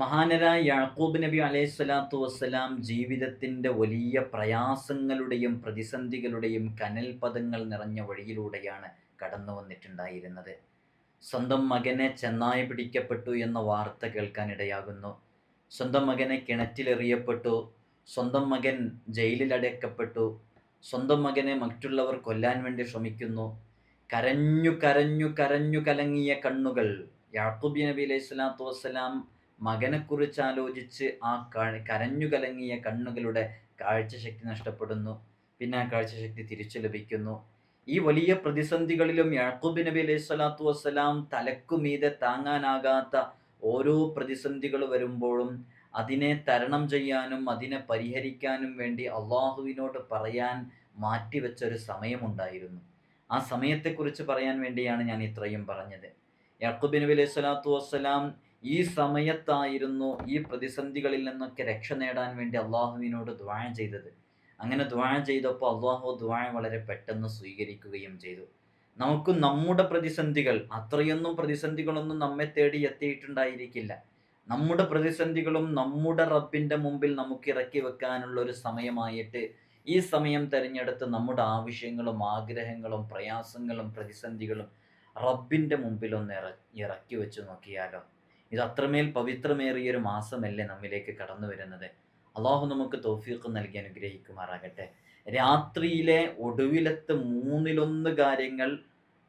മഹാനരായ യാക്കൂബ് നബി അലൈഹി സ്വലാത്തു വസ്സലാം ജീവിതത്തിന്റെ വലിയ പ്രയാസങ്ങളുടെയും പ്രതിസന്ധികളുടെയും കനൽ പദങ്ങൾ നിറഞ്ഞ വഴിയിലൂടെയാണ് കടന്നു വന്നിട്ടുണ്ടായിരുന്നത്. സ്വന്തം മകനെ ചെന്നായി പിടിക്കപ്പെട്ടു എന്ന വാർത്ത കേൾക്കാനിടയാകുന്നു. സ്വന്തം മകനെ കിണറ്റിലെറിയപ്പെട്ടു. സ്വന്തം മകൻ ജയിലിലടയ്ക്കപ്പെട്ടു സ്വന്തം മകനെ മറ്റുള്ളവർ കൊല്ലാൻ വേണ്ടി ശ്രമിക്കുന്നു. കരഞ്ഞു കരഞ്ഞു കരഞ്ഞു കലങ്ങിയ കണ്ണുകൾ യാക്കൂബ് നബി അലൈഹി സ്വലാത്തു വസ്സലാം മകനെക്കുറിച്ച് ആലോചിച്ച് ആ കരഞ്ഞു കലങ്ങിയ കണ്ണുകളുടെ കാഴ്ചശക്തി നഷ്ടപ്പെടുന്നു. പിന്നെ ആ കാഴ്ചശക്തി തിരിച്ചു ലഭിക്കുന്നു. ഈ വലിയ പ്രതിസന്ധികളിലും യാക്കൂബ് നബി അലൈഹി സ്വലാത്തു വസ്സലാം തലക്കുമീതെ താങ്ങാനാകാത്ത ഓരോ പ്രതിസന്ധികൾ വരുമ്പോഴും അതിനെ തരണം ചെയ്യാനും അതിനെ പരിഹരിക്കാനും വേണ്ടി അള്ളാഹുവിനോട് പറയാൻ മാറ്റിവെച്ച ഒരു സമയമുണ്ടായിരുന്നു. ആ സമയത്തെക്കുറിച്ച് പറയാൻ വേണ്ടിയാണ് ഞാൻ ഇത്രയും പറഞ്ഞത്. യാക്കൂബ് നബി അലൈഹി സ്വലാത്തു വസ്സലാം ഈ സമയത്തായിരുന്നു ഈ പ്രതിസന്ധികളിൽ നിന്നൊക്കെ രക്ഷ നേടാൻ വേണ്ടി അള്ളാഹുവിനോട് ദ്വാഴ ചെയ്തത്. അങ്ങനെ ദ്വാഴ ചെയ്തപ്പോൾ അള്ളാഹു ദ്വാഴ വളരെ പെട്ടെന്ന് സ്വീകരിക്കുകയും ചെയ്തു. നമുക്ക് നമ്മുടെ പ്രതിസന്ധികൾ അത്രയൊന്നും പ്രതിസന്ധികളൊന്നും നമ്മെ തേടി എത്തിയിട്ടുണ്ടായിരിക്കില്ല. നമ്മുടെ പ്രതിസന്ധികളും നമ്മുടെ റബ്ബിന്റെ മുമ്പിൽ നമുക്ക് ഇറക്കി വെക്കാനുള്ള ഒരു സമയമായിട്ട് ഈ സമയം തിരഞ്ഞെടുത്ത് നമ്മുടെ ആവശ്യങ്ങളും ആഗ്രഹങ്ങളും പ്രയാസങ്ങളും പ്രതിസന്ധികളും റബ്ബിന്റെ മുമ്പിൽ ഒന്ന് ഇറ ഇറക്കി വെച്ച് നോക്കിയാലോ? ഇത് അത്രമേൽ പവിത്രമേറിയൊരു മാസമല്ലേ നമ്മിലേക്ക് കടന്നു വരുന്നത്. അള്ളാഹു നമുക്ക് തോഫീഖ് നൽകി അനുഗ്രഹിക്കുമാറാകട്ടെ. രാത്രിയിലെ ഒടുവിലത്തെ മൂന്നിലൊന്ന് കാര്യങ്ങൾ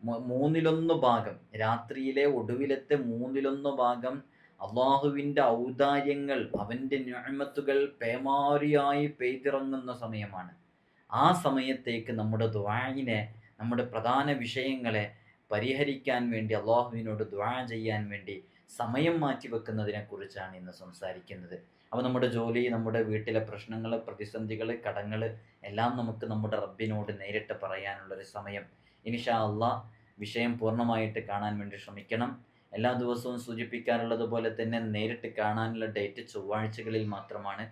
മൂന്നിലൊന്ന് ഭാഗം രാത്രിയിലെ ഒടുവിലത്തെ മൂന്നിലൊന്ന് ഭാഗം അള്ളാഹുവിന്റെ ഔദാര്യങ്ങൾ അവന്റെ ഞാമത്തുകൾ പേമാരിയായി പെയ്തിറങ്ങുന്ന സമയമാണ്. ആ സമയത്തേക്ക് നമ്മുടെ ദ്വായിനെ നമ്മുടെ പ്രധാന വിഷയങ്ങളെ പരിഹരിക്കാൻ വേണ്ടി അള്ളാഹുവിനോട് ദ്വാ ചെയ്യാൻ വേണ്ടി സമയം മാറ്റി വെക്കുന്നതിനെ കുറിച്ചാണ് ഇന്ന് സംസാരിക്കുന്നത്. അപ്പോൾ നമ്മുടെ ജോലി നമ്മുടെ വീട്ടിലെ പ്രശ്നങ്ങൾ പ്രതിസന്ധികൾ കടങ്ങൾ എല്ലാം നമുക്ക് നമ്മുടെ റബ്ബിനോട് നേരിട്ട് പറയാനുള്ളൊരു സമയം. ഇനിഷാ അള്ളാ വിഷയം പൂർണമായിട്ട് കാണാൻ വേണ്ടി ശ്രമിക്കണം. എല്ലാ ദിവസവും സൂചിപ്പിക്കാറുള്ളത് പോലെ തന്നെ നേരിട്ട് കാണാനുള്ള ഡേറ്റ് ചൊവ്വാഴ്ചകളിൽ മാത്രമാണ്.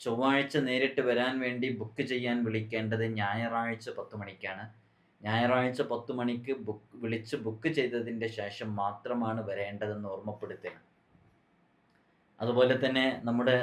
ചൊവ്വാഴ്ച നേരിട്ട് വരാൻ വേണ്ടി ബുക്ക് ചെയ്യാൻ വിളിക്കേണ്ടത് ഞായറാഴ്ച പത്ത് മണിക്കാണ്. ഞായറാഴ്ച പത്ത് മണിക്ക് ബുക്ക് വിളിച്ച് ബുക്ക് ചെയ്തതിന്റെ ശേഷം മാത്രമാണ് വരേണ്ടതെന്ന് ഓർമ്മപ്പെടുത്തണം അതുപോലെ തന്നെ നമ്മുടെ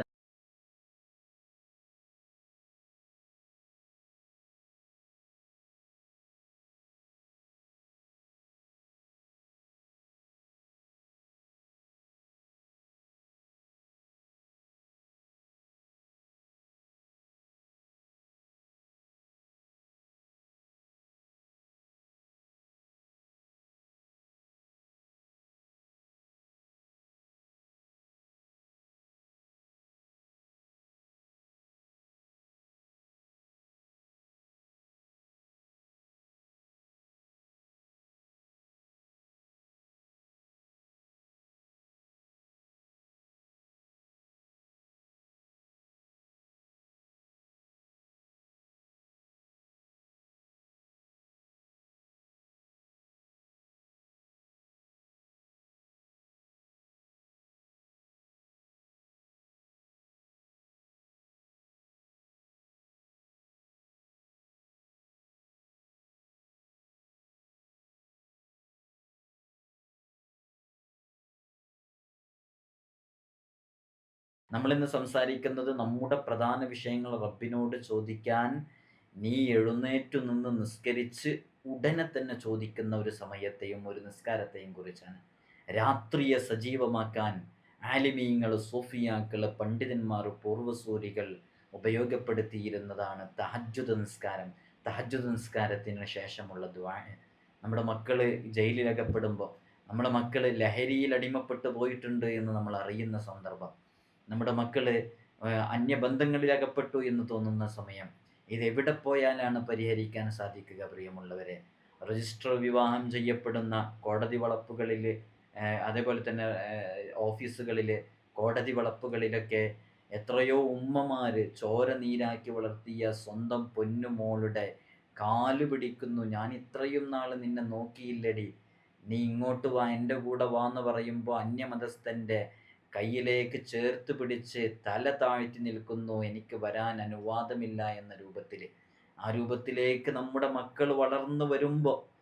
നമ്മളിന്ന് സംസാരിക്കുന്നത് നമ്മുടെ പ്രധാന വിഷയങ്ങൾ റബ്ബിനോട് ചോദിക്കാൻ നീ എഴുന്നേറ്റു നിന്ന് നിസ്കരിച്ച് ഉടനെ തന്നെ ചോദിക്കുന്ന ഒരു സമയത്തെയും ഒരു നിസ്കാരത്തെയും കുറിച്ചാണ്. രാത്രിയെ സജീവമാക്കാൻ ആലിമീങ്ങൾ സൂഫിയാക്കൾ പണ്ഡിതന്മാർ പൂർവസൂരികൾ ഉപയോഗപ്പെടുത്തിയിരുന്നതാണ് തഹജുദ് നിസ്കാരം. തഹജുദ് നിസ്കാരത്തിന് ശേഷമുള്ള ദ്വാ നമ്മുടെ മക്കൾ ജയിലിലകപ്പെടുമ്പോൾ നമ്മുടെ മക്കൾ ലഹരിയിൽ അടിമപ്പെട്ടു പോയിട്ടുണ്ട് എന്ന് നമ്മൾ അറിയുന്ന സന്ദർഭം. നമ്മുടെ മക്കൾ അന്യബന്ധങ്ങളിൽ അകപ്പെട്ടു എന്ന് തോന്നുന്ന സമയം. ഇത് എവിടെ പോയാലാണ് പരിഹരിക്കാൻ സാധിക്കുക പ്രിയമുള്ളവരെ? രജിസ്റ്റർ വിവാഹം ചെയ്യപ്പെടുന്ന കോടതി വളപ്പുകളിൽ അതേപോലെ തന്നെ ഓഫീസുകളിൽ കോടതി വളപ്പുകളിലൊക്കെ എത്രയോ ഉമ്മമാർ ചോര നീരാക്കി വളർത്തിയ സ്വന്തം പൊന്നുമോളുടെ കാൽ പിടിക്കുന്നു. ഞാൻ ഇത്രയും നാൾ നിന്നെ നോക്കിയില്ലടി. നീ ഇങ്ങോട്ട് വാ എന്റെ കൂടെ വാ എന്ന് പറയുമ്പോൾ അന്യമതസ്ഥന്റെ കയ്യിലേക്ക് ചേർത്ത് പിടിച്ച് തല താഴ്ത്തി നിൽക്കുന്നു. എനിക്ക് വരാൻ അനുവാദമില്ല എന്ന രൂപത്തിൽ ആ രൂപത്തിലേക്ക് നമ്മുടെ മക്കൾ വളർന്നു വരുമ്പോൾ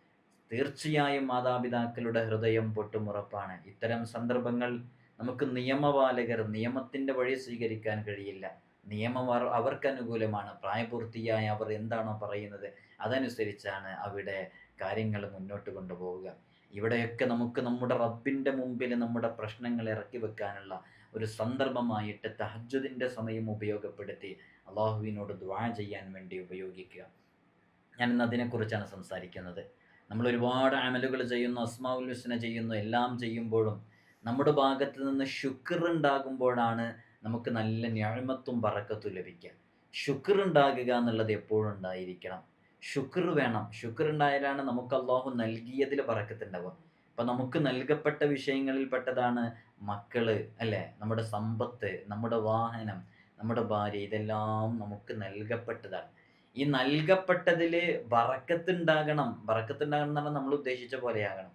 തീർച്ചയായും മാതാപിതാക്കളുടെ ഹൃദയം പൊട്ടുമുറപ്പാണ്. ഇത്തരം സന്ദർഭങ്ങൾ നമുക്ക് നിയമപാലകർ നിയമത്തിന്റെ വഴി സ്വീകരിക്കാൻ കഴിയില്ല. നിയമം അവർ- അവർക്ക് അനുകൂലമാണ്. പ്രായപൂർത്തിയായ അവർ എന്താണോ പറയുന്നത് അതനുസരിച്ചാണ് അവിടെ കാര്യങ്ങൾ മുന്നോട്ട് കൊണ്ടുപോവുക. ഇവിടെയൊക്കെ നമുക്ക് നമ്മുടെ റബ്ബിന്റെ മുമ്പിൽ നമ്മുടെ പ്രശ്നങ്ങൾ ഇറക്കി വെക്കാനുള്ള ഒരു സന്ദർഭമായിട്ട് തഹജ്ജുദിന്റെ സമയം ഉപയോഗപ്പെടുത്തി അള്ളാഹുവിനോട് ദ്വാ ചെയ്യാൻ വേണ്ടി ഉപയോഗിക്കുക. ഞാൻ ഇന്ന് അതിനെക്കുറിച്ചാണ് സംസാരിക്കുന്നത്. നമ്മൾ ഒരുപാട് അമലുകൾ ചെയ്യുന്നു അസ്മാഉൽ ഹുസ്ന ചെയ്യുന്നു എല്ലാം ചെയ്യുമ്പോഴും നമ്മുടെ ഭാഗത്ത് നിന്ന് ശുക്ർ ഉണ്ടാകുമ്പോഴാണ് നമുക്ക് നല്ല ഞാഴ്മത്തും പറക്കത്തും ലഭിക്കുക. ശുക്ർ ഉണ്ടാകുക എന്നുള്ളത് എപ്പോഴും ഉണ്ടായിരിക്കണം. ശുക്ർ വേണം. ശുക്ർ ഉണ്ടായാലാണ് നമുക്ക് അള്ളാഹു നൽകിയതിൽ പറക്കത്തുണ്ടാവുക. അപ്പം നമുക്ക് നൽകപ്പെട്ട വിഷയങ്ങളിൽ പെട്ടതാണ് മക്കൾ അല്ലേ? നമ്മുടെ സമ്പത്ത് നമ്മുടെ വാഹനം നമ്മുടെ ഭാര്യ ഇതെല്ലാം നമുക്ക് നൽകപ്പെട്ടതാണ്. ഈ നൽകപ്പെട്ടതിൽ ബറക്കത്തുണ്ടാകണം. ബറക്കത്തുണ്ടാകണം എന്ന് നമ്മൾ ഉദ്ദേശിച്ച പോലെയാകണം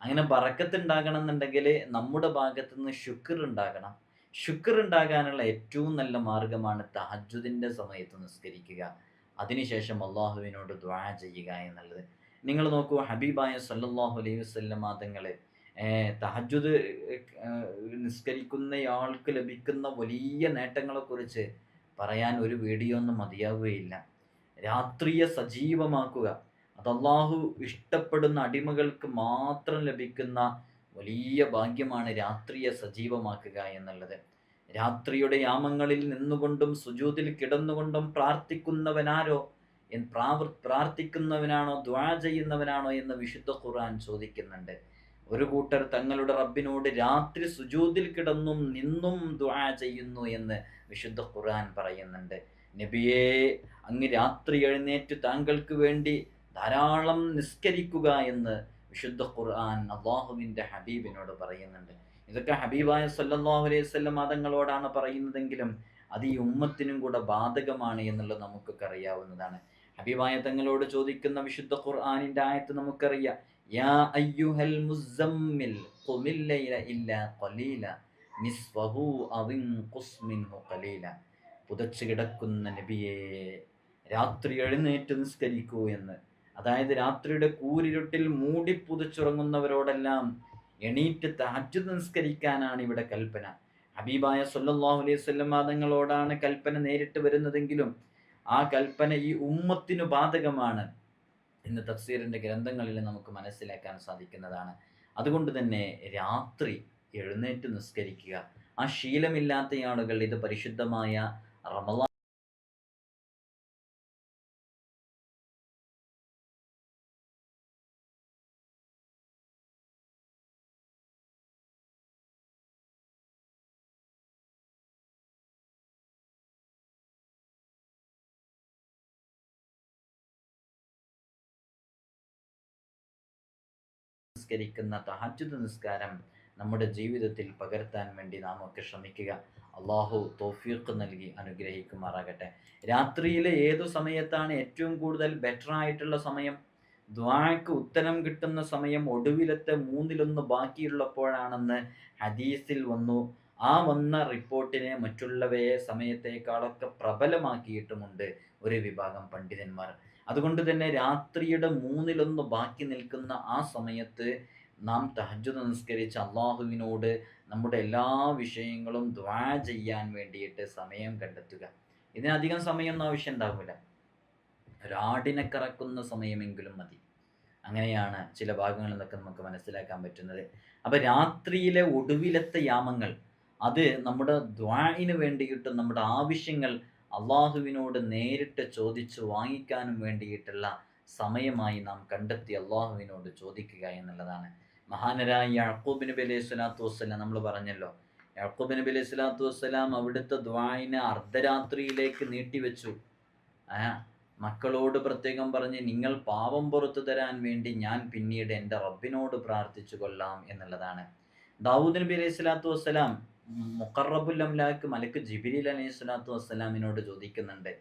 അങ്ങനെ ബറക്കത്തുണ്ടാകണം എന്നുണ്ടെങ്കിൽ നമ്മുടെ ഭാഗത്തു നിന്ന് ശുക്ർ ഉണ്ടാകണം. ശുക്ർ ഉണ്ടാകാനുള്ള ഏറ്റവും നല്ല മാർഗമാണ് തഹജുദിന്റെ സമയത്ത് നിസ്കരിക്കുക. അതിനുശേഷം അള്ളാഹുവിനോട് ദ്വാ ചെയ്യുക എന്നുള്ളത്. നിങ്ങൾ നോക്കൂ ഹബീബായ സല്ലാഹു അലൈഹി വസ്ലം മാതങ്ങൾ തഹജുദ് നിസ്കരിക്കുന്നയാൾക്ക് ലഭിക്കുന്ന വലിയ നേട്ടങ്ങളെക്കുറിച്ച് പറയാൻ ഒരു വീഡിയോ ഒന്നും മതിയാവുകയില്ല. രാത്രിയെ സജീവമാക്കുക. അത് അള്ളാഹു ഇഷ്ടപ്പെടുന്ന അടിമകൾക്ക് മാത്രം ലഭിക്കുന്ന വലിയ ഭാഗ്യമാണ് രാത്രിയെ സജീവമാക്കുക എന്നുള്ളത്. രാത്രിയുടെ യാമങ്ങളിൽ നിന്നുകൊണ്ടും സുജൂതിൽ കിടന്നുകൊണ്ടും പ്രാർത്ഥിക്കുന്നവനാരോ? എന്ന് പ്രാവർ പ്രാർത്ഥിക്കുന്നവനാണോ? ദ്വാ ചെയ്യുന്നവനാണോ? എന്ന് വിശുദ്ധ ഖുർആൻ ചോദിക്കുന്നുണ്ട്. ഒരു കൂട്ടർ തങ്ങളുടെ റബ്ബിനോട് രാത്രി സുജൂതിൽ കിടന്നും നിന്നും ദ്വാ ചെയ്യുന്നു എന്ന് വിശുദ്ധ ഖുർആൻ പറയുന്നുണ്ട്. നബിയെ അങ്ങ് രാത്രി എഴുന്നേറ്റ് താങ്കൾക്ക് വേണ്ടി ധാരാളം നിസ്കരിക്കുക എന്ന് വിശുദ്ധ ഖുർആൻ അള്ളാഹുവിന്റെ ഹബീബിനോട് പറയുന്നുണ്ട്. ഇതൊക്കെ ഹബീബായ സല്ലാഹു അലൈഹി വസല്ലം മതങ്ങളോടാണ് പറയുന്നതെങ്കിലും അത് ഈ ഉമ്മത്തിനും കൂടെ ബാധകമാണ് എന്നുള്ളത് നമുക്കൊക്കെ അറിയാവുന്നതാണ്. ഹബീബായ തങ്ങളോട് ചോദിക്കുന്ന വിശുദ്ധ ഖുർആാനിന്റെ ആയത്ത് നമുക്കറിയാം. യാ അയ്യുഹൽ ഇല്ലാ ഖലീല നിസ്ഫഹു ഖലീല. പുതച്ചു കിടക്കുന്ന നബിയെ രാത്രി എഴുന്നേറ്റ് നിസ്കരിക്കൂ എന്ന്. അതായത് രാത്രിയുടെ കൂരിരുട്ടിൽ മൂടി പുതച്ചുറങ്ങുന്നവരോടെല്ലാം എണീറ്റ് തഹജ്ജുദ് നിസ്കരിക്കാനാണ് ഇവിടെ കൽപ്പന. ഹബീബായ സല്ലാഹു അലൈഹി വസല്ലം തങ്ങളോടാണ് കൽപ്പന നേരിട്ട് വരുന്നതെങ്കിലും ആ കൽപ്പന ഈ ഉമ്മത്തിനു ബാധകമാണ് എന്ന് തഫ്സീറിന്റെ ഗ്രന്ഥങ്ങളിൽ നമുക്ക് മനസ്സിലാക്കാൻ സാധിക്കുന്നതാണ്. അതുകൊണ്ട് തന്നെ രാത്രി എഴുന്നേറ്റ് നിസ്കരിക്കുക. ആ ശീലമില്ലാത്ത ആളുകൾ ഇത് പരിശുദ്ധമായ റമളാൻ നിസ്കരിക്കുന്ന തഹജുദ് നിസ്കാരം നമ്മുടെ ജീവിതത്തിൽ പകർത്താൻ വേണ്ടി നാം ഒക്കെ ശ്രമിക്കുക. അള്ളാഹു തോഫീഖ് നൽകി അനുഗ്രഹിക്കുമാറാകട്ടെ. രാത്രിയിലെ ഏതു സമയത്താണ് ഏറ്റവും കൂടുതൽ ബെറ്റർ ആയിട്ടുള്ള സമയം? ദ്വാക്ക് ഉത്തരം കിട്ടുന്ന സമയം ഒടുവിലത്തെ മൂന്നിലൊന്ന് ബാക്കിയുള്ളപ്പോഴാണെന്ന് ഹദീസിൽ വന്നു. ആ വന്ന റിപ്പോർട്ടിനെ മറ്റുള്ളവയെ സമയത്തേക്കാളൊക്കെ പ്രബലമാക്കിയിട്ടുമുണ്ട് ഒരു വിഭാഗം പണ്ഡിതന്മാർ. അതുകൊണ്ട് തന്നെ രാത്രിയുടെ മൂന്നിലൊന്ന് ബാക്കി നിൽക്കുന്ന ആ സമയത്ത് നാം തഹജ് നമസ്കരിച്ച് അള്ളാഹുവിനോട് നമ്മുടെ എല്ലാ വിഷയങ്ങളും ദ്വാ ചെയ്യാൻ വേണ്ടിയിട്ട് സമയം കണ്ടെത്തുക. ഇതിനധികം സമയമൊന്നും ആവശ്യം ഉണ്ടാവില്ല. ഒരാടിനെ കറക്കുന്ന സമയമെങ്കിലും മതി. അങ്ങനെയാണ് ചില ഭാഗങ്ങളിൽ നിന്നൊക്കെ നമുക്ക് മനസ്സിലാക്കാൻ പറ്റുന്നത്. അപ്പം രാത്രിയിലെ ഒടുവിലത്തെ യാമങ്ങൾ അത് നമ്മുടെ ദ്വായിന് വേണ്ടിയിട്ടും നമ്മുടെ ആവശ്യങ്ങൾ അള്ളാഹുവിനോട് നേരിട്ട് ചോദിച്ച് വാങ്ങിക്കാനും വേണ്ടിയിട്ടുള്ള സമയമായി നാം കണ്ടെത്തി അള്ളാഹുവിനോട് ചോദിക്കുക എന്നുള്ളതാണ്. മഹാനരായ യാക്കൂബ് നബി അലൈഹി സ്വലാത്തു വസ്സലാം നമ്മൾ പറഞ്ഞല്ലോ. യാക്കൂബ് നബി അലൈഹി സ്വലാത്തു വസ്സലാം അവിടുത്തെ ദ്വായിനെ അർദ്ധരാത്രിയിലേക്ക് നീട്ടിവെച്ചു. മക്കളോട് പ്രത്യേകം പറഞ്ഞ് നിങ്ങൾ പാപം പുറത്തു തരാൻ വേണ്ടി ഞാൻ പിന്നീട് എന്റെ റബ്ബിനോട് പ്രാർത്ഥിച്ചു കൊള്ളാം എന്നുള്ളതാണ്. ദാവൂദ് നബി അലൈഹി സ്വലാത്തു വസ്സലാം മുഖറബുൽ അംലാക്ക് മലക്ക് ജിബിരിൽ അലൈഹി സ്വലാത്തു വസ്സലാമിനോട് ചോദിക്കുന്നുണ്ട്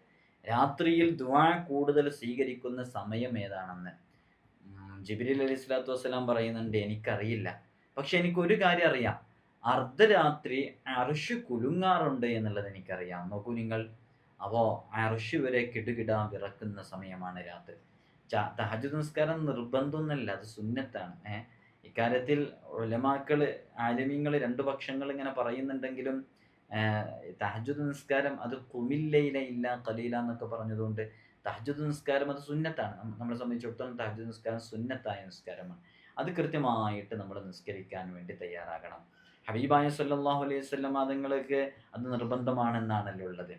രാത്രിയിൽ ദുവാ കൂടുതൽ സ്വീകരിക്കുന്ന സമയം ഏതാണെന്ന്? ജിബിരിൽ അലൈഹി സ്വലാത്തു വസ്സലാം പറയുന്നുണ്ട് എനിക്കറിയില്ല. പക്ഷെ എനിക്ക് ഒരു കാര്യം അറിയാം. അർദ്ധരാത്രി അറുഷ് കുലുങ്ങാറുണ്ട് എന്നുള്ളത് എനിക്കറിയാം. നോക്കൂ നിങ്ങൾ അപ്പോൾ അറുഷ് വരെ കിടുകിടാ വിറക്കുന്ന സമയമാണ് രാത്രി. തഹജ് നിസ്കാരം നിർബന്ധമൊന്നുമല്ല അത് സുന്നത്താണ്. ഏഹ് ഇക്കാര്യത്തിൽ ഉലമാക്കൾ ആലിമ്യങ്ങൾ രണ്ട് പക്ഷങ്ങൾ ഇങ്ങനെ പറയുന്നുണ്ടെങ്കിലും തഹജുദ് നിസ്കാരം അത് കുമില്ലയില ഇല്ല കലീല എന്നൊക്കെ പറഞ്ഞതുകൊണ്ട് തഹജുദ് നിസ്കാരം അത് സുന്നത്താണ്. നമ്മളെ സംബന്ധിച്ചിടത്തോളം തഹജുദ് നിസ്കാരം സുന്നത്തായ നിസ്കാരമാണ്. അത് കൃത്യമായിട്ട് നമ്മൾ നിസ്കരിക്കാൻ വേണ്ടി തയ്യാറാകണം. ഹബീബായ സല്ലാഹു അലൈഹി വസല്ലം അതുങ്ങൾക്ക് അത് നിർബന്ധമാണെന്നാണല്ലോ ഉള്ളത്.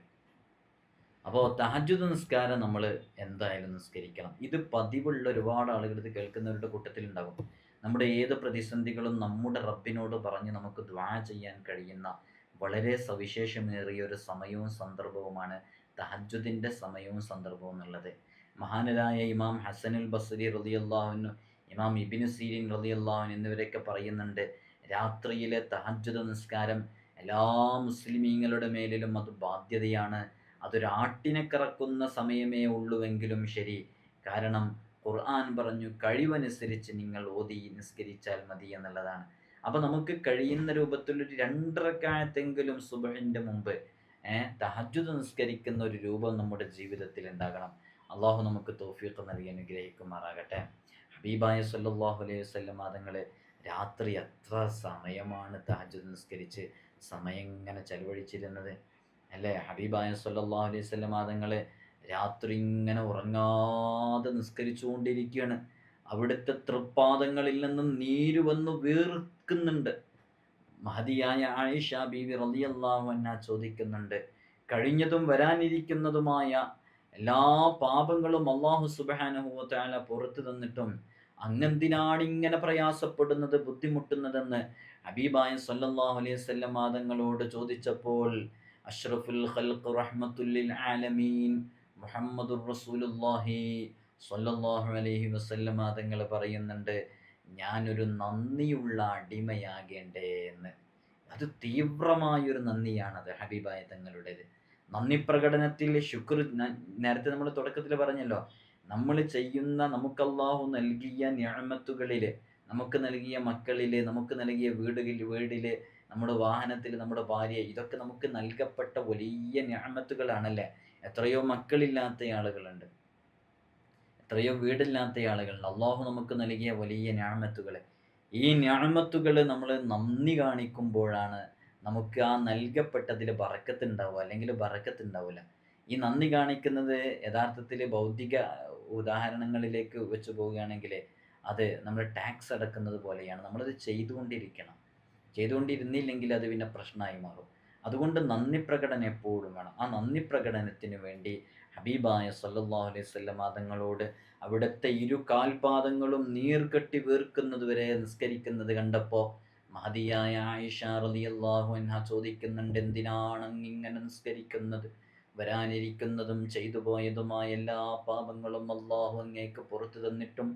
അപ്പോൾ തഹജുദ് നിസ്കാരം നമ്മൾ എന്തായാലും നിസ്കരിക്കണം. ഇത് പതിവുള്ള ഒരുപാട് ആളുകൾ ഇത് കേൾക്കുന്നവരുടെ കൂട്ടത്തിലുണ്ടാകും നമ്മുടെ ഏത് പ്രതിസന്ധികളും നമ്മുടെ റബ്ബിനോട് പറഞ്ഞ് നമുക്ക് ദ്വാ ചെയ്യാൻ കഴിയുന്ന വളരെ സവിശേഷമേറിയ ഒരു സമയവും സന്ദർഭവുമാണ് തഹജുദിന്റെ സമയവും സന്ദർഭവും എന്നുള്ളത്. മഹാനരായ ഇമാം ഹസനുൽ ബസ്രി റളിയല്ലാഹുവിനു ഇമാം ഇബിനു സീരിൻ റളിയല്ലാഹുൻ എന്നിവരൊക്കെ പറയുന്നുണ്ട് രാത്രിയിലെ തഹജുദ് നിസ്കാരം എല്ലാ മുസ്ലിമീങ്ങളുടെ മേലിലും അത് ബാധ്യതയാണ്. അതൊരാട്ടിനെ കറക്കുന്ന സമയമേ ഉള്ളുവെങ്കിലും ശരി. കാരണം ഖുർആൻ പറഞ്ഞു കഴിവനുസരിച്ച് നിങ്ങൾ ഓതി നിസ്കരിച്ചാൽ മതി എന്നുള്ളതാണ്. അപ്പോൾ നമുക്ക് കഴിയുന്ന രൂപത്തിൽ ഒരു രണ്ടരക്കാലത്തെങ്കിലും സുബഹിന്റെ മുമ്പ് തഹജുദ് നിസ്കരിക്കുന്ന ഒരു രൂപം നമ്മുടെ ജീവിതത്തിൽ ഉണ്ടാകണം. അള്ളാഹു നമുക്ക് തോഫീഖ് നൽകി അനുഗ്രഹിക്കുമാറാകട്ടെ. ഹബീബായ സല്ലല്ലാഹു അലൈഹി വസല്ലം മാതങ്ങൾ രാത്രി എത്ര സമയമാണ് തഹജുദ് നിസ്കരിച്ച് സമയം ഇങ്ങനെ ചെലവഴിച്ചിരുന്നത്? അല്ലേ? ഹബീബായ സല്ലല്ലാഹു അലൈഹി വസല്ലം മാതങ്ങൾ രാത്രി ഇങ്ങനെ ഉറങ്ങാതെ നിസ്കരിച്ചുകൊണ്ടിരിക്കുകയാണ് അവിടുത്തെ തൃപ്പാദങ്ങളിൽ നിന്നും നീര് വന്ന് വീർക്കുന്നുണ്ട്. മഹതിയായ ആയിഷ ബീവി റളിയല്ലാഹു അൻഹ ചോദിക്കുന്നുണ്ട് കഴിഞ്ഞതും വരാനിരിക്കുന്നതുമായ എല്ലാ പാപങ്ങളും അള്ളാഹു തആല പുറത്തു തന്നിട്ടും അങ്ങെന്തിനാണ് ഇങ്ങനെ പ്രയാസപ്പെടുന്നത് ബുദ്ധിമുട്ടുന്നതെന്ന്? ഹബീബായ സല്ലാഹു അലൈഹി വസല്ലം മാതങ്ങളോട് ചോദിച്ചപ്പോൾ അഷ്റഫുൽ ഖൽഖ് റഹ്മത്തുല്ലിൽ ആലമീൻ മുഹമ്മദുർ റസൂലുല്ലാഹി സ്വല്ലല്ലാഹു അലൈഹി വസല്ലം തങ്ങൾ പറയുന്നുണ്ട് ഞാനൊരു നന്ദിയുള്ള അടിമയാകേണ്ടേ എന്ന് അത് തീവ്രമായൊരു നന്ദിയാണത് ഹബീബായ തങ്ങളുടേത്. നന്ദി പ്രകടനത്തിൽ ശുക്ർ നേരത്തെ നമ്മൾ തുടക്കത്തിൽ പറഞ്ഞല്ലോ നമ്മൾ ചെയ്യുന്ന നമുക്ക് അള്ളാഹു നൽകിയ ഞാമത്തുകളിൽ നമുക്ക് നൽകിയ മക്കളിൽ നമുക്ക് നൽകിയ വീടുകളിൽ വീടിൽ നമ്മുടെ വാഹനത്തിൽ നമ്മുടെ ഭാര്യ ഇതൊക്കെ നമുക്ക് നൽകപ്പെട്ട വലിയ ഞാമത്തുകളാണല്ലേ എത്രയോ മക്കളില്ലാത്ത ആളുകളുണ്ട്. എത്രയോ വീടില്ലാത്ത ആളുകളുണ്ട്. അള്ളാഹു നമുക്ക് നൽകിയ വലിയ ഞാമത്തുകൾ. ഈ ഞാമത്തുകൾ നമ്മൾ നന്ദി കാണിക്കുമ്പോഴാണ് നമുക്ക് ആ നൽകപ്പെട്ടതിൽ ബറക്കത്തുണ്ടാവുക അല്ലെങ്കിൽ ബറക്കത്തുണ്ടാവില്ല ഈ നന്ദി കാണിക്കുന്നത് യഥാർത്ഥത്തിൽ ഭൗതിക ഉദാഹരണങ്ങളിലേക്ക് വെച്ച് പോവുകയാണെങ്കിൽ അത് നമ്മൾ ടാക്സ് അടക്കുന്നത് പോലെയാണ്. നമ്മളത് ചെയ്തുകൊണ്ടിരിക്കണം. ചെയ്തുകൊണ്ടിരുന്നില്ലെങ്കിൽ അത് പിന്നെ പ്രശ്നമായി മാറും. അതുകൊണ്ട് നന്ദി പ്രകടനം എപ്പോഴും വേണം. ആ നന്ദി പ്രകടനത്തിന് വേണ്ടി ഹബീബായ സല്ലല്ലാഹു അലൈഹി വസല്ലം തങ്ങളോട് അവിടുത്തെ ഇരു കാൽപാദങ്ങളും നീർകെട്ടി വീർക്കുന്നത് വരെ നിസ്കരിക്കുന്നത് കണ്ടപ്പോൾ മഹതിയായ ആയിഷ റളിയല്ലാഹു അൻഹ ചോദിക്കുന്നുണ്ട് എന്തിനാണ് ഇങ്ങനെ നിസ്കരിക്കുന്നത്? വരാനിരിക്കുന്നതും ചെയ്തു പോയതുമായ എല്ലാ പാപങ്ങളും അള്ളാഹു അങ്ങേക്ക് പുറത്തു തന്നിട്ടും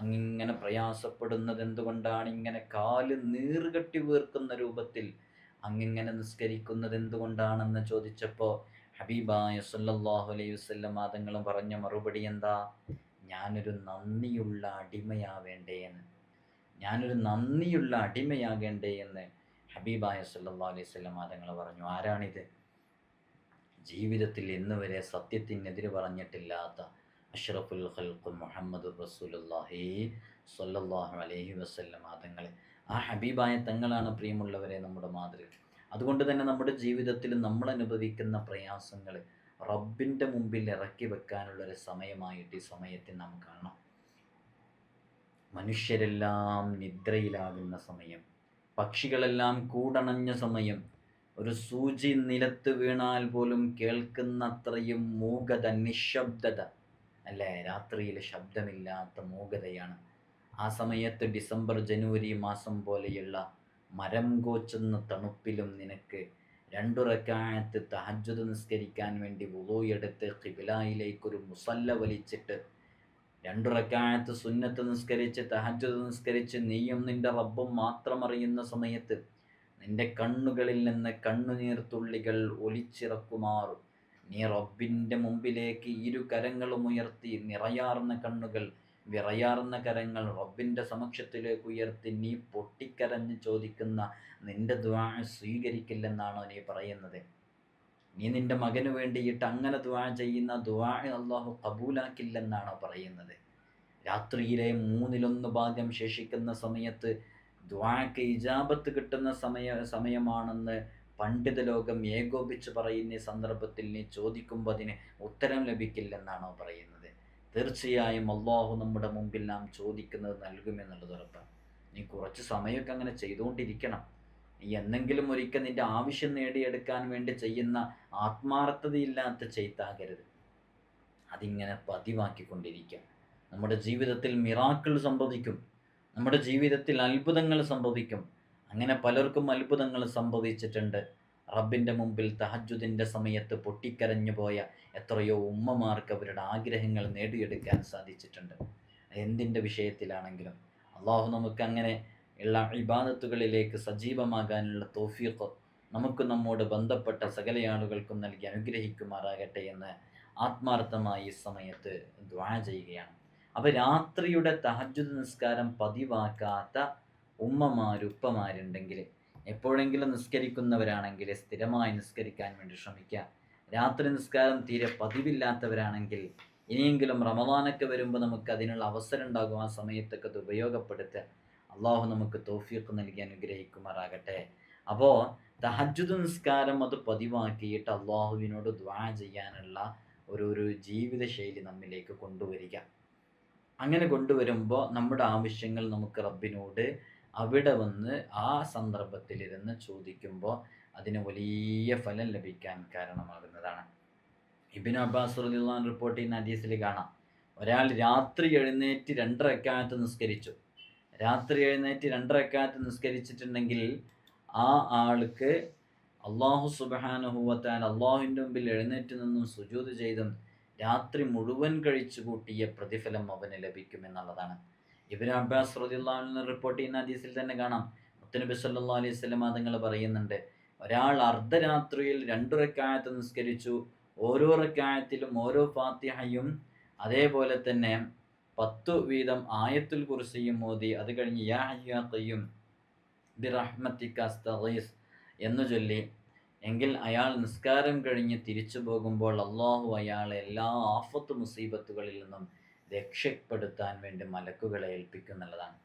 അങ്ങിങ്ങനെ പ്രയാസപ്പെടുന്നത് എന്തുകൊണ്ടാണ്? ഇങ്ങനെ കാൽ നീർകെട്ടി വീർക്കുന്ന രൂപത്തിൽ അങ്ങിങ്ങനെ നിസ്കരിക്കുന്നത് എന്തുകൊണ്ടാണെന്ന് ചോദിച്ചപ്പോൾ ഹബീബായ സല്ലല്ലാഹു അലൈഹി വസല്ലം മാതങ്ങളും പറഞ്ഞ മറുപടി എന്താ? ഞാനൊരു നന്ദിയുള്ള അടിമയാവേണ്ടേ എന്ന്. ഞാനൊരു നന്ദിയുള്ള അടിമയാകേണ്ടേ എന്ന് ഹബീബായ സല്ലല്ലാഹു അലൈഹി വസല്ലം മാതങ്ങൾ പറഞ്ഞു. ആരാണിത്? ജീവിതത്തിൽ ഇന്നുവരെ സത്യത്തിനെതിരെ പറഞ്ഞിട്ടില്ലാത്ത അഷ്റഫുൽ ഖൽഖ് മുഹമ്മദ് റസൂലുള്ളാഹി സ്വല്ലല്ലാഹു അലൈഹി വസല്ലം. തങ്ങൾ ആ ഹബീബായ തങ്ങളാണ് പ്രിയമുള്ളവരെ നമ്മുടെ മാതൃക. അതുകൊണ്ട് തന്നെ നമ്മുടെ ജീവിതത്തിൽ നമ്മൾ അനുഭവിക്കുന്ന പ്രയാസങ്ങൾ റബ്ബിന്റെ മുമ്പിൽ ഇറക്കി വെക്കാനുള്ള ഒരു സമയമായിട്ട് ഈ സമയത്തെ നാം കാണണം. മനുഷ്യരെല്ലാം നിദ്രയിലാകുന്ന സമയം പക്ഷികളെല്ലാം കൂടണഞ്ഞ സമയം ഒരു സൂചി നിലത്ത് വീണാൽ പോലും കേൾക്കുന്നത്രയും മൂകത നിശബ്ദത അല്ലേ? രാത്രിയിൽ ശബ്ദമില്ലാത്ത മൂകതയാണ്. ആ സമയത്ത് ഡിസംബർ ജനുവരി മാസം പോലെയുള്ള മരം കോച്ചുന്ന തണുപ്പിലും നിനക്ക് രണ്ടു റക്കായത്ത് തഹജ്ജുദ് നിസ്കരിക്കാൻ വേണ്ടി വുളൂയെടുത്ത് കിബിലായിലേക്കൊരു മുസല്ല വലിച്ചിട്ട് രണ്ടു റക്കായത്ത് സുന്നത്ത് നിസ്കരിച്ച് തഹജ്ജുദ് നിസ്കരിച്ച് നീയും നിന്റെ റബ്ബും മാത്രം അറിയുന്ന സമയത്ത് നിന്റെ കണ്ണുകളിൽ നിന്ന് കണ്ണുനീർ തുള്ളികൾ ഒലിച്ചിറക്കുമാർ നീ റബ്ബിന്റെ മുമ്പിലേക്ക് ഇരു കരങ്ങളും ഉയർത്തി നിറയാർന്ന കണ്ണുകൾ വിറയാർന്ന കരങ്ങൾ റബ്ബിന്റെ സമക്ഷത്തിലേക്ക് ഉയർത്തി നീ പൊട്ടിക്കരഞ്ഞ് ചോദിക്കുന്ന നിന്റെ ദ്വാ സ്വീകരിക്കില്ലെന്നാണോ നീ പറയുന്നത്? നീ നിന്റെ മകന് വേണ്ടിയിട്ട് അങ്ങനെ ദ്വാ ചെയ്യുന്ന ദ്വാ അള്ളാഹു കബൂലാക്കില്ലെന്നാണോ പറയുന്നത്? രാത്രിയിലെ മൂന്നിലൊന്ന് ഭാഗം ശേഷിക്കുന്ന സമയത്ത് ദ്വാക്ക് ഇജാബത്ത് കിട്ടുന്ന സമയ സമയമാണെന്ന് പണ്ഡിത ലോകം ഏകോപിച്ച് പറയുന്ന സന്ദർഭത്തിൽ നീ ചോദിക്കുമ്പോൾ അതിന് ഉത്തരം ലഭിക്കില്ലെന്നാണോ പറയുന്നത്? തീർച്ചയായും അള്ളാഹു നമ്മുടെ മുമ്പിൽ നാം ചോദിക്കുന്നത് നൽകുമെന്നുള്ളത് ഉറപ്പാണ്. നീ കുറച്ച് സമയമൊക്കെ അങ്ങനെ ചെയ്തുകൊണ്ടിരിക്കണം. നീ എന്നെങ്കിലും ഒരിക്കൽ നിന്റെ ആവശ്യം നേടിയെടുക്കാൻ വേണ്ടി ചെയ്യുന്ന ആത്മാർത്ഥതയില്ലാത്ത ചെയ്താകരുത്. അതിങ്ങനെ പതിവാക്കിക്കൊണ്ടിരിക്കുക നമ്മുടെ ജീവിതത്തിൽ മിറാക്കിൾ സംഭവിക്കും. നമ്മുടെ ജീവിതത്തിൽ അത്ഭുതങ്ങൾ സംഭവിക്കും. അങ്ങനെ പലർക്കും അത്ഭുതങ്ങൾ സംഭവിച്ചിട്ടുണ്ട്. റബ്ബിന്റെ മുമ്പിൽ തഹജുദിന്റെ സമയത്ത് പൊട്ടിക്കരഞ്ഞു പോയ എത്രയോ ഉമ്മമാർക്ക് അവരുടെ ആഗ്രഹങ്ങൾ നേടിയെടുക്കാൻ സാധിച്ചിട്ടുണ്ട്. എന്തിന്റെ വിഷയത്തിലാണെങ്കിലും അള്ളാഹു നമുക്ക് അങ്ങനെ ഉള്ള ഇബാദത്തുകളിലേക്ക് സജീവമാകാനുള്ള തോഫീഖ് നമുക്ക് നമ്മോട് ബന്ധപ്പെട്ട സകല ആളുകൾക്കും നൽകി അനുഗ്രഹിക്കുമാറാകട്ടെ എന്ന് ആത്മാർത്ഥമായി ഈ സമയത്ത് ദ്വാ ചെയ്യുകയാണ്. അപ്പോൾ രാത്രിയുടെ തഹജുദ് നിസ്കാരം പതിവാക്കാത്ത ഉമ്മമാരുപ്പമാരുണ്ടെങ്കിൽ എപ്പോഴെങ്കിലും നിസ്കരിക്കുന്നവരാണെങ്കിൽ സ്ഥിരമായി നിസ്കരിക്കാൻ വേണ്ടി ശ്രമിക്കുക. രാത്രി നിസ്കാരം തീരെ പതിവില്ലാത്തവരാണെങ്കിൽ ഇനിയെങ്കിലും റമദാനൊക്കെ വരുമ്പോൾ നമുക്ക് അതിനുള്ള അവസരം ഉണ്ടാകും ആ സമയത്തൊക്കെ അത് ഉപയോഗപ്പെടുത്തുക. അള്ളാഹു നമുക്ക് തോഫിയൊക്കെ നൽകി അനുഗ്രഹിക്കുമാറാകട്ടെ. അപ്പോൾ തഹജുദ് നിസ്കാരം അത് പതിവാക്കിയിട്ട് അള്ളാഹുവിനോട് ദ്വാ ചെയ്യാനുള്ള ഒരു ഒരു ജീവിതശൈലി നമ്മിലേക്ക് കൊണ്ടുവരിക. അങ്ങനെ കൊണ്ടുവരുമ്പോൾ നമ്മുടെ ആവശ്യങ്ങൾ നമുക്ക് റബ്ബിനോട് അവിടെ വന്ന് ആ സന്ദർഭത്തിലിരുന്ന് ചോദിക്കുമ്പോൾ അതിന് വലിയ ഫലം ലഭിക്കാൻ കാരണമാകുന്നതാണ്. ഇബിൻ അബ്ബാസ് റലിള്ളാൻ റിപ്പോർട്ട് ചെയ്യുന്ന ഹദീസിൽ കാണാം. ഒരാൾ രാത്രി എഴുന്നേറ്റ് രണ്ടരക്കാലത്ത് നിസ്കരിച്ചു. രാത്രി എഴുന്നേറ്റ് രണ്ടരക്കാലത്ത് നിസ്കരിച്ചിട്ടുണ്ടെങ്കിൽ ആ ആൾക്ക് അള്ളാഹു സുബാനുഹൂവത്താൻ അള്ളാഹുവിന്റെ മുമ്പിൽ എഴുന്നേറ്റ് നിന്നും സുജൂത് ചെയ്തും രാത്രി മുഴുവൻ കഴിച്ചു കൂട്ടിയ പ്രതിഫലം അവന് ലഭിക്കുമെന്നുള്ളതാണ്. ഇബിൻ അബ്ബാസ് റദിയുള്ള റിപ്പോർട്ട് ചെയ്യുന്ന ഹദീസിൽ തന്നെ കാണാം. മുത്തനബി സല്ലാ അലൈഹി സ്വലം തങ്ങൾ പറയുന്നുണ്ട് ഒരാൾ അർദ്ധരാത്രിയിൽ രണ്ടു റക്കായത്ത് നിസ്കരിച്ചു ഓരോ റക്കായത്തിലും ഓരോ ഫാത്തിഹയും അതേപോലെ തന്നെ പത്തു വീതം ആയത്തുൽ കുറിസിയും മോദി അത് കഴിഞ്ഞ് യാ ഹയ്യാ ഖയ്യും ബിറഹ്മത്തിക്കസ്തീസ് എന്നു ചൊല്ലി എങ്കിൽ അയാൾ നിസ്കാരം കഴിഞ്ഞ് തിരിച്ചു പോകുമ്പോൾ അള്ളാഹു അയാളെ എല്ലാ ആഫത്ത് മുസീബത്തുകളിൽ നിന്നും രക്ഷപ്പെടുത്താൻ വേണ്ടി മലക്കുകളെ ഏൽപ്പിക്കുന്നുള്ളതാണ്.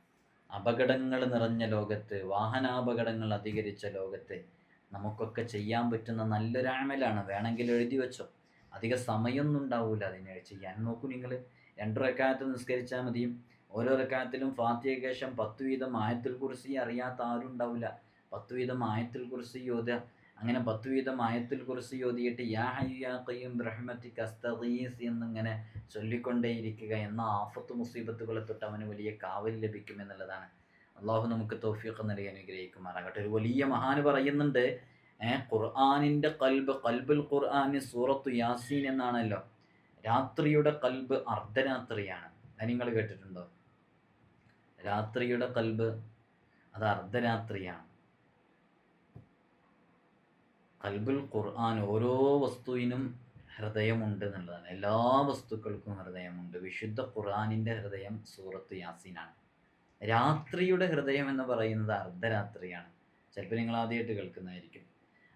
അപകടങ്ങൾ നിറഞ്ഞ ലോകത്ത് വാഹനാപകടങ്ങൾ അധികരിച്ച ലോകത്ത് നമുക്കൊക്കെ ചെയ്യാൻ പറ്റുന്ന നല്ലൊരു ആമലാണ് വേണമെങ്കിൽ എഴുതി വെച്ചോ. അധിക സമയമൊന്നും ഉണ്ടാവില്ല അതിനെ. ചെയ്യാൻ നോക്കൂ നിങ്ങൾ രണ്ടരക്കാലത്ത് നിസ്കരിച്ചാൽ മതിയും. ഓരോ റക്കാലത്തിലും ഫാത്തിയ ശേഷം പത്ത് വീതം ആയത്തിൽ കുറിച്ച് അറിയാത്ത ആരും ഉണ്ടാവില്ല. പത്ത് വീതം ആയത്തിൽ കുറിച്ച് യോധ അങ്ങനെ പത്തു വീതം ആയത്തിൽ കുറിച്ച് യോതിയിട്ട് യാ റഹ്മത്തിക്ക് അസ്തീസ് എന്നിങ്ങനെ ചൊല്ലിക്കൊണ്ടേയിരിക്കുക എന്ന ആഫത്ത് മുസീബത്തുകളെ തൊട്ട് അവന് വലിയ കാവൽ ലഭിക്കുമെന്നുള്ളതാണ് അള്ളാഹു നമുക്ക് തോഫിയൊക്കെ നൽകി അനുഗ്രഹിക്കുമാറാകട്ടെ. ഒരു വലിയ മഹാന് പറയുന്നുണ്ട് ഖുർആാനിന്റെ കൽബ് കൽബുൽ ഖുർആാനി സൂറത്തു യാസീൻ എന്നാണല്ലോ. രാത്രിയുടെ കൽബ് അർദ്ധരാത്രിയാണ്. അത് നിങ്ങൾ കേട്ടിട്ടുണ്ടോ? രാത്രിയുടെ കൽബ് അത് അർദ്ധരാത്രിയാണ്. കൽബുൽ ഖുർആൻ ഓരോ വസ്തുവിനും ഹൃദയമുണ്ട് എന്നുള്ളതാണ്. എല്ലാ വസ്തുക്കൾക്കും ഹൃദയമുണ്ട്. വിശുദ്ധ ഖുർആാനിന്റെ ഹൃദയം സൂറത്ത് യാസീനാണ്. രാത്രിയുടെ ഹൃദയം എന്ന് പറയുന്നത് അർദ്ധരാത്രിയാണ്. ചിലപ്പോൾ നിങ്ങൾ ആദ്യമായിട്ട് കേൾക്കുന്നതായിരിക്കും.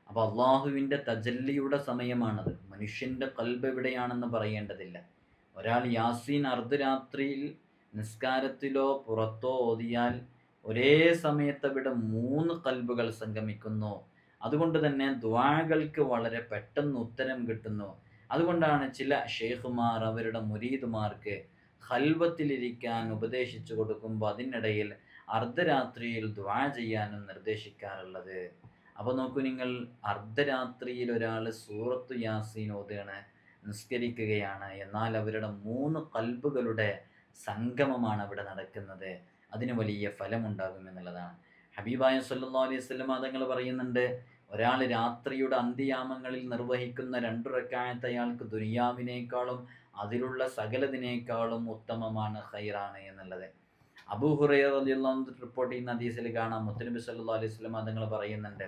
അപ്പോൾ അള്ളാഹുവിന്റെ തജല്ലിയുടെ സമയമാണത്. മനുഷ്യന്റെ കൽബ് എവിടെയാണെന്ന് പറയേണ്ടതില്ല. ഒരാൾ യാസീൻ അർദ്ധരാത്രിയിൽ നിസ്കാരത്തിലോ പുറത്തോ ഓതിയാൽ ഒരേ സമയത്ത് അവിടെ മൂന്ന് കൽബുകൾ സംഗമിക്കുന്നു. അതുകൊണ്ട് തന്നെ ദ്വാകൾക്ക് വളരെ പെട്ടെന്ന് ഉത്തരം കിട്ടുന്നു. അതുകൊണ്ടാണ് ചില ഷെയ്ഖുമാർ അവരുടെ മുരീദുമാർക്ക് ഹൽവത്തിലിരിക്കാൻ ഉപദേശിച്ചു കൊടുക്കുമ്പോൾ അതിനിടയിൽ അർദ്ധരാത്രിയിൽ ദ്വാ ചെയ്യാനും നിർദ്ദേശിക്കാറുള്ളത്. അപ്പോൾ നോക്കൂ നിങ്ങൾ അർദ്ധരാത്രിയിൽ ഒരാൾ സൂറത്ത് യാസീൻ ഓതുകയാണ് നിസ്കരിക്കുകയാണ്. എന്നാൽ അവരുടെ മൂന്ന് കൽബുകളുടെ സംഗമമാണ് അവിടെ നടക്കുന്നത്. അതിന് വലിയ ഫലമുണ്ടാകും എന്നുള്ളതാണ്. ഹബീബായ സല്ലാ അലൈഹി സ്വലം തങ്ങൾ പറയുന്നുണ്ട് ഒരാൾ രാത്രിയുടെ അന്ത്യയാമങ്ങളിൽ നിർവഹിക്കുന്ന രണ്ടു റക്കായത്ത് അയാൾക്ക് ദുനിയാവിനേക്കാളും അതിലുള്ള സകലതിനേക്കാളും ഉത്തമമാണ് ഹൈറാണ് എന്നുള്ളത്. അബൂ റളിയല്ലാഹു റിപ്പോർട്ട് ചെയ്യുന്ന ഹദീസിൽ കാണാം മുത്തനബി സല്ലല്ലാഹു അലൈഹി സ്വലം തങ്ങൾ പറയുന്നുണ്ട്